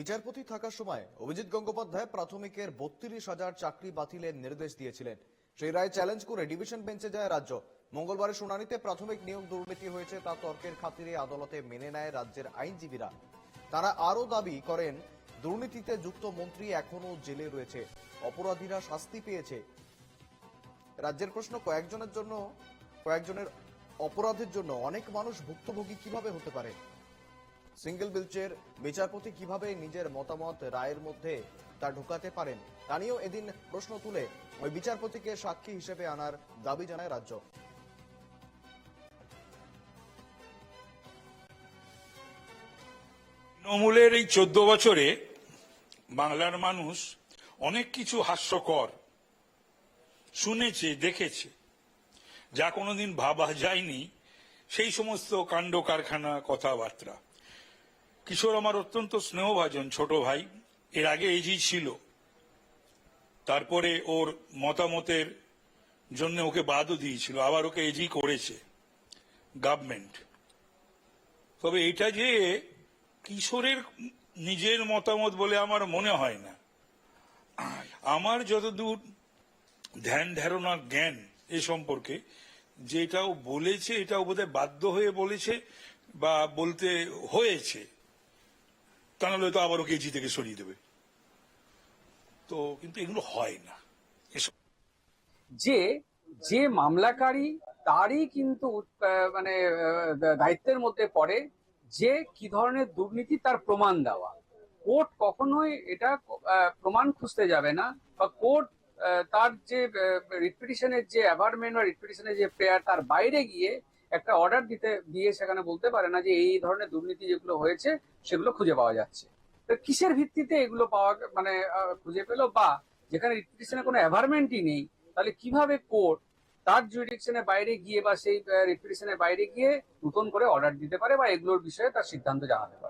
বিচারপতি থাকার সময় অভিজিৎ গঙ্গোপাধ্যায় প্রাথমিকের বত্রিশ হাজার চাকরি বাতিলের নির্দেশ দিয়েছিলেন। সেই রায় চ্যালেঞ্জ করে ডিভিশন বেঞ্চে যায় রাজ্য। মঙ্গলবারের শুনানিতে প্রাথমিক নিয়োগ দুর্নীতি হয়েছে তা তর্কের খাতিরে আদালতে মেনে নেয় রাজ্যের আইনজীবীরা। তারা আরও দাবি করেন, দুর্নীতিতে যুক্ত মন্ত্রী এখনও জেলে রয়েছে। অপরাধীরা শাস্তি পেয়েছে। রাজ্যের প্রশ্ন, কয়েকজনের জন্য, কয়েকজনের অপরাধের জন্য অনেক মানুষ ভুক্তভোগী কীভাবে হতে পারে? সিঙ্গেল বেঞ্চের বিচারপতি কীভাবে নিজের মতামত রায়ের মধ্যে তা ঢোকাতে পারেন, তা নিয়েও এদিন প্রশ্ন তুলে ওই বিচারপতিকে সাক্ষী হিসেবে আনার দাবি জানায় রাজ্য। তৃণমূলের এই চোদ্দ বছরে বাংলার মানুষ অনেক কিছু হাস্যকর শুনেছে, দেখেছে। যা কোনোদিন ভাবা যায়নি সেই সমস্ত কাণ্ড কারখানা কথাবার্তা। কিশোর আমার অত্যন্ত স্নেহভাজন ছোট ভাই। এর আগে এজি ছিল। তারপরে ওর মতামতের জন্য ওকে বাদও দিয়েছিল। আবার ওকে এজি করেছে। গভর্নমেন্ট তবে এটা যে কিশোরের নিজের মতামত বলে আমার মনে হয় না। আমার যতদূর ধ্যান, ধারণা, জ্ঞান এ সম্পর্কে, যেটাও বলেছে, এটাও বোধহয় বাধ্য হয়ে বলেছে বা বলতে হয়েছে তা নাহলে তো আবার ওকে জি থেকে সরিয়ে দেবে। তো কিন্তু এগুলো হয় না। যে যে মামলাকারী তারই কিন্তু মানে দায়িত্বের মধ্যে পড়ে যে কি ধরনের দুর্নীতি তার প্রমাণ দেওয়া। কোর্ট কখনোই এটা প্রমাণ খুঁজতে যাবে না বা কোর্ট তার যে রিপিটিশনের যে অ্যাভারমেন্ট বা রিপিটিশনের যে প্রেয়ার তার বাইরে গিয়ে একটা অর্ডার দিতে, দিয়ে সেখানে বলতে পারে না যে এই ধরনের দুর্নীতি যেগুলো হয়েছে, সেগুলো খুঁজে পাওয়া যাচ্ছে। তো কিসের ভিত্তিতে এগুলো পাওয়া মানে খুঁজে পেল? বা যেখানে রিপিটিশনের কোনো অ্যাভারমেন্টই নেই, তাহলে কীভাবে কোর্ট তার জুডিকশনের বাইরে গিয়ে বা সেই রিপিটিশনের বাইরে গিয়ে নতুন করে অর্ডার দিতে পারে বা এগুলোর বিষয়ে তার সিদ্ধান্ত জানাতে পারে?